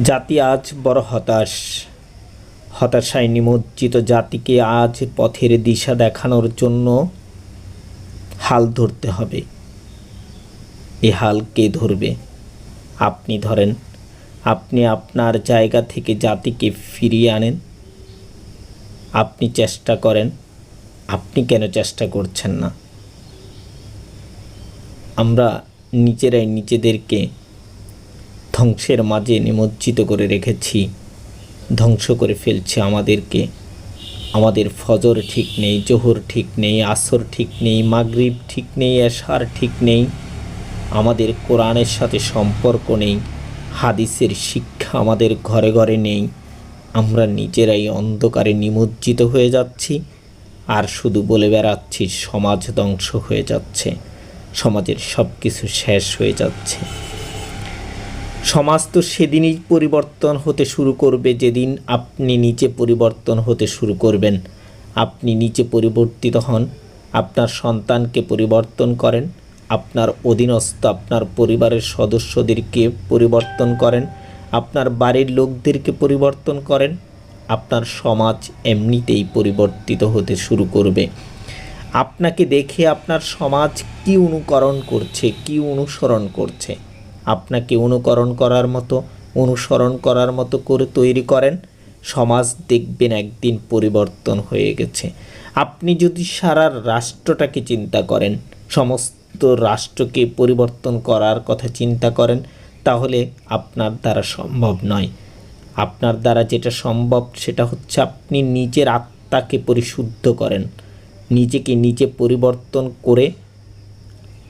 জাতি আজ বড় হতাশ। হতাশায় নিমজ্জিত জাতিকে আজ পথের দিশা দেখানোর জন্য হাল ধরতে হবে। এ হাল কে ধরবে? আপনি ধরেন, আপনি আপনার জায়গা থেকে জাতিকে ফিরিয়ে আনেন। আপনি চেষ্টা করেন, আপনি কেন চেষ্টা করছেন না? আমরা নিজেরাই নিজেদেরকে ধ্বংসের মাঝে নিমজ্জিত করে রেখেছি। ধ্বংস করে ফেলছে আমাদেরকে। আমাদের ফজর ঠিক নেই, জোহর ঠিক নেই, আসর ঠিক নেই, মাগরিব ঠিক নেই, এশার ঠিক নেই। আমাদের কোরআনের সাথে সম্পর্ক নেই, হাদিসের শিক্ষা আমাদের ঘরে ঘরে নেই। আমরা নিজেরাই অন্ধকারে নিমজ্জিত হয়ে যাচ্ছি আর শুধু বলে বেড়াচ্ছি, সমাজ ধ্বংস হয়ে যাচ্ছে, সমাজের সব কিছু শেষ হয়ে যাচ্ছে। সমাজ তো সেদিনই পরিবর্তন হতে শুরু করবে, যেদিন আপনি নিচে পরিবর্তন হতে শুরু করবেন। আপনি নিচে পরিবর্তিত হন, আপনার সন্তানকে পরিবর্তন করেন, আপনার অধীনস্থ, আপনার পরিবারের সদস্যদেরকে পরিবর্তন করেন, আপনার বাড়ির লোকদেরকে পরিবর্তন করেন, আপনার সমাজ এমনিতেই পরিবর্তিত হতে শুরু করবে। আপনাকে দেখে আপনার সমাজ কি অনুকরণ করছে, কি অনুসরণ করছে? আপনাকে অনুকরণ করার মতো, অনুসরণ করার মতো করে তৈরি করেন। সমাজ দেখবেন একদিন পরিবর্তন হয়ে গেছে। আপনি যদি সারা রাষ্ট্রটাকে চিন্তা করেন, সমস্ত রাষ্ট্রকে পরিবর্তন করার কথা চিন্তা করেন, তাহলে আপনার দ্বারা সম্ভব নয়। আপনার দ্বারা যেটা সম্ভব, সেটা হচ্ছে আপনি নিজের আত্মাকে পরিশুদ্ধ করেন। নিজেকে নিজে পরিবর্তন করে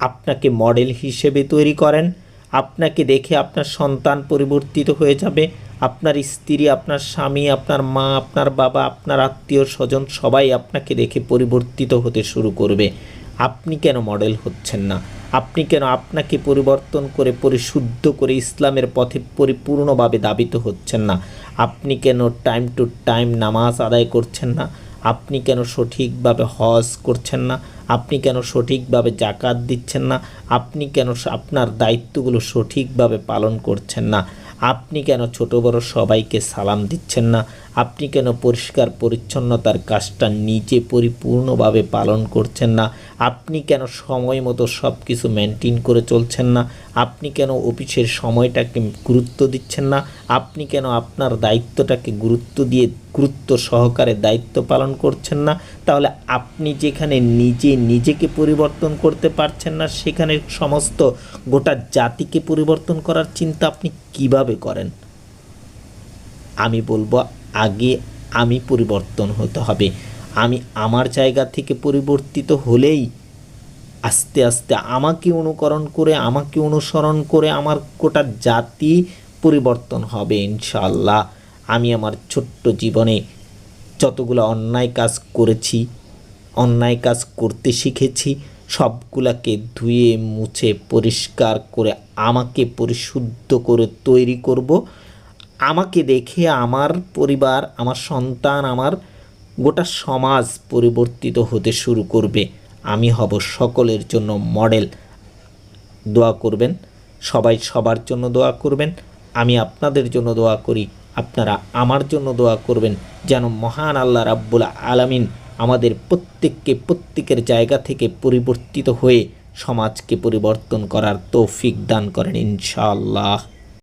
আপনাকে মডেল হিসেবে তৈরি করেন। আপনাকে দেখে আপনার সন্তান পরিবর্তিত হয়ে যাবে। আপনার স্ত্রী, আপনার স্বামী, আপনার মা, আপনার বাবা, আপনার আত্মীয় স্বজন সবাই আপনাকে দেখে পরিবর্তিত হতে শুরু করবে। আপনি কেন মডেল হচ্ছেন না? আপনি কেন আপনাকে পরিবর্তন করে, পরিশুদ্ধ করে ইসলামের পথে পরিপূর্ণভাবে দাবিত হচ্ছেন না? আপনি কেন টাইম টু টাইম নামাজ আদায় করছেন না? আপনি কেন সঠিকভাবে হজ করছেন না? আপনি কেন সঠিকভাবে জাকাত দিচ্ছেন না? আপনি কেন আপনার দায়িত্বগুলো সঠিকভাবে পালন করছেন না? আপনি কেন ছোট বড় সবাইকে সালাম দিচ্ছেন না? আপনি কেন পরিষ্কার পরিচ্ছন্নতার কাজটা নিজে পরিপূর্ণভাবে পালন করছেন না? আপনি কেন সময় মতো সব কিছু মেনটেন করে চলছেন না? আপনি কেন অফিসের সময়টাকে গুরুত্ব দিচ্ছেন না? আপনি কেন আপনার দায়িত্বটাকে গুরুত্ব দিয়ে গুরুত্ব সহকারে দায়িত্ব পালন করছেন না? তাহলে আপনি যেখানে নিজে নিজেকে পরিবর্তন করতে পারছেন না, সেখানে সমস্ত গোটা জাতিকে পরিবর্তন করার চিন্তা আপনি কীভাবে করেন? আমি বলব আগে আমি পরিবর্তন হতে হবে। আমি আমার জায়গা থেকে পরিবর্তিত হলেই আস্তে আস্তে আমাকে অনুকরণ করে, আমাকে অনুসরণ করে আমার গোটা জাতি পরিবর্তন হবে ইনশাল্লাহ আমি আমার ছোট্ট জীবনে যতগুলো অন্যায় কাজ করেছি, অন্যায় কাজ করতে শিখেছি, সবগুলাকে ধুয়ে, মুছে, পরিষ্কার করে, আমাকে পরিশুদ্ধ করে তৈরি করব। আমাকে দেখে আমার পরিবার, আমার সন্তান, আমার গোটা সমাজ পরিবর্তিত হতে শুরু করবে। আমি হব সকলের জন্য মডেল। দোয়া করবেন। সবাই সবার জন্য দোয়া করবেন। আমি আপনাদের জন্য দোয়া করি। আপনারা আমার জন্য দোয়া করবেন। যেন মহান আল্লাহ রাব্বুল আলামিন আমাদের প্রত্যেককে প্রত্যেকের জায়গা থেকে পরিবর্তিত হয়ে সমাজকে পরিবর্তন করার তৌফিক দান করেন ইনশাআল্লাহ।